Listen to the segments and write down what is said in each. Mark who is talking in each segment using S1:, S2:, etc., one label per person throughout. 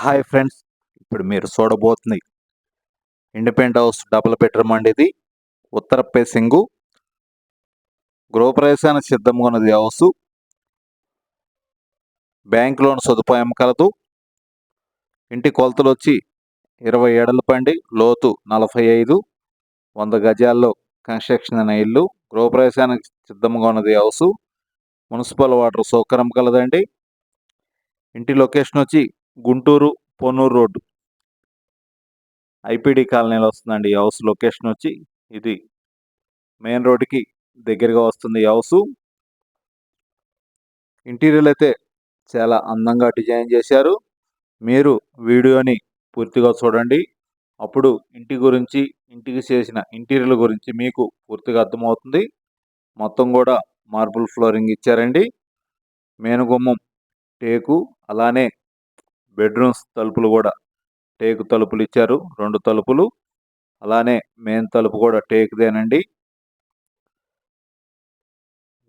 S1: Hi friends ఇప్పుడు మీరు చూడబోతుంది ఇండిపెండెంట్ హౌస్ డబుల్ బెడ్రూమ్ అండి ఇది. ఉత్తర పేసింగు గృహప్రవేశానికి సిద్ధంగా ఉన్నది హౌస్. బ్యాంక్ లోన్ సదుపాయం కలదు. ఇంటి కొలతలు వచ్చి ఇరవై ఏడల పండి లోతు నలభై ఐదు వంద గజాల్లో కన్స్ట్రక్షన్ అయిన ఇల్లు. గృహప్రవేశానికి సిద్ధంగా ఉన్నది హౌస్. మున్సిపల్ వాటర్ సౌకర్యం కలదండి. ఇంటి లొకేషన్ వచ్చి గుంటూరు పొన్నూరు రోడ్డు. ఐపీడీ కాలనీలో వస్తుందండి ఈ హౌస్ లొకేషన్ వచ్చి ఇది. మెయిన్ రోడ్డుకి దగ్గరగా వస్తుంది ఈ హౌస్. ఇంటీరియర్ అయితే చాలా అందంగా డిజైన్ చేశారు. మీరు వీడియోని పూర్తిగా చూడండి. అప్పుడు ఇంటి గురించి ఇంటికి చేసిన ఇంటీరియర్ గురించి మీకు పూర్తిగా అర్థమవుతుంది. మొత్తం కూడా మార్బుల్ ఫ్లోరింగ్ ఇచ్చారండి. మేనుగుమ్మం టేకు అలానే బెడ్రూమ్స్ తలుపులు కూడా టేకు తలుపులు ఇచ్చారు. రెండు తలుపులు. అలానే మెయిన్ తలుపు కూడా టేకుదేనండి.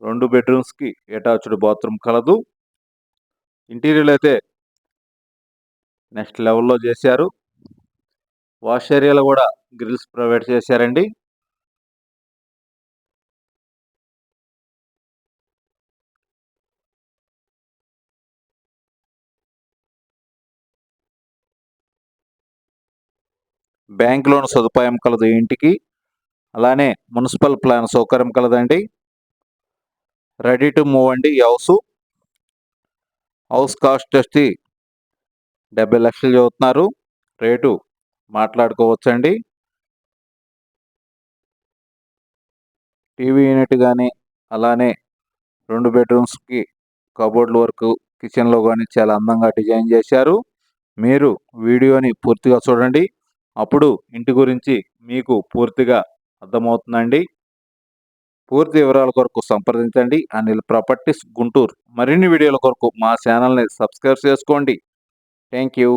S1: రెండు బెడ్రూమ్స్కి అటాచ్డ్ బాత్రూమ్ కలదు. ఇంటీరియర్ అయితే నెక్స్ట్ లెవెల్లో చేశారు. వాష్ ఏరియాలో కూడా గ్రిల్స్ ప్రొవైడ్ చేశారండి. బ్యాంక్ లోన్ సదుపాయం కలదు ఇంటికి. అలానే మున్సిపల్ ప్లాన్ సౌకర్యం కలదండి. రెడీ టు మూవ్ అండి ఈ హౌస్. హౌస్ కాస్ట్ వచ్చి డెబ్బై లక్షలు చదువుతున్నారు రేటు మాట్లాడుకోవచ్చండి. టీవీ యూనిట్ కానీ అలానే రెండు బెడ్రూమ్స్కి కబోర్డ్ల వరకు కిచెన్లో కానీ చాలా అందంగా డిజైన్ చేశారు. మీరు వీడియోని పూర్తిగా చూడండి. అప్పుడు ఇంటి గురించి మీకు పూర్తిగా అర్థమవుతుందండి. పూర్తి వివరాల కొరకు సంప్రదించండి. అనిల్ ప్రాపర్టీస్ గుంటూరు. మరిన్ని వీడియోల కొరకు మా ఛానల్ని సబ్స్క్రైబ్ చేసుకోండి. Thank you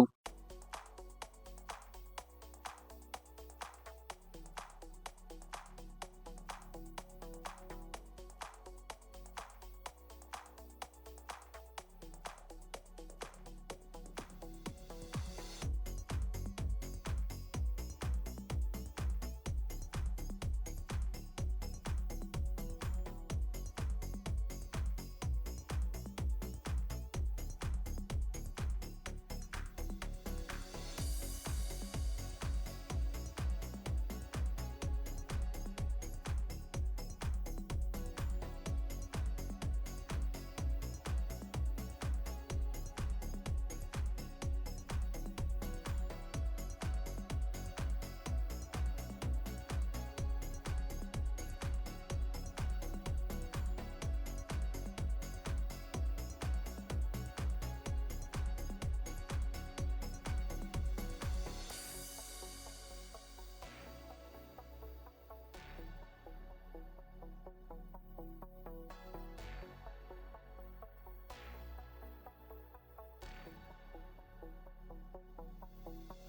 S1: Thank you.